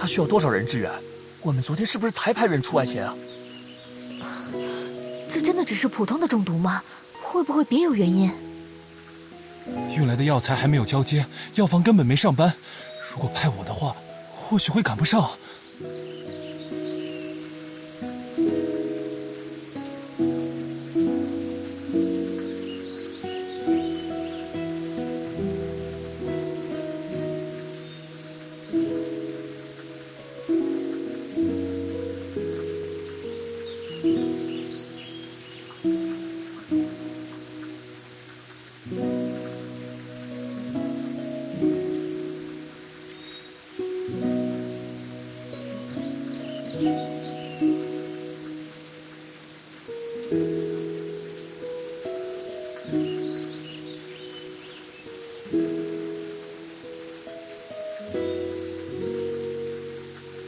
他需要多少人支援？我们昨天是不是才派人出外勤啊？这真的只是普通的中毒吗？会不会别有原因？运来的药材还没有交接，药房根本没上班。如果派我的话，或许会赶不上。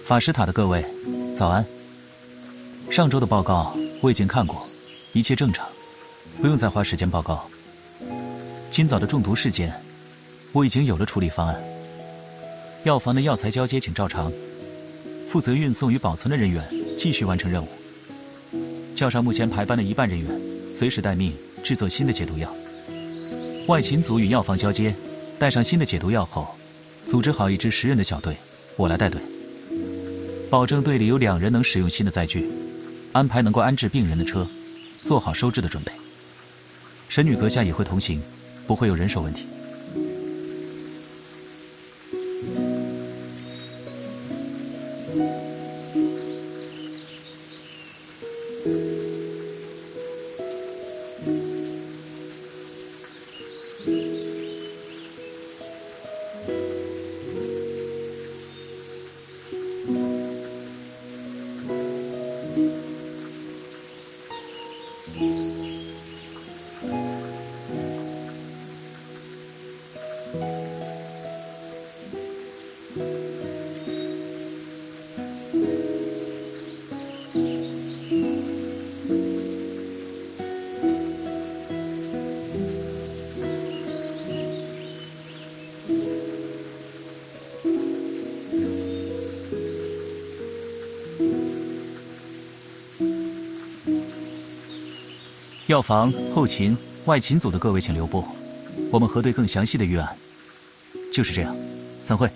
法师塔的各位，早安。上周的报告我已经看过，一切正常，不用再花时间报告。今早的中毒事件，我已经有了处理方案。药房的药材交接请照常，负责运送与保存的人员继续完成任务。叫上目前排班的一半人员，随时待命制作新的解毒药。外勤组与药房交接，带上新的解毒药后，组织好一支十人的小队，我来带队。保证队里有两人能使用新的载具，安排能够安置病人的车，做好收治的准备。神女阁下也会同行，不会有人手问题。药房、后勤、外勤组的各位，请留步，我们核对更详细的预案。就是这样，散会。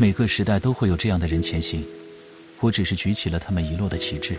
每个时代都会有这样的人前行，我只是举起了他们遗落的旗帜。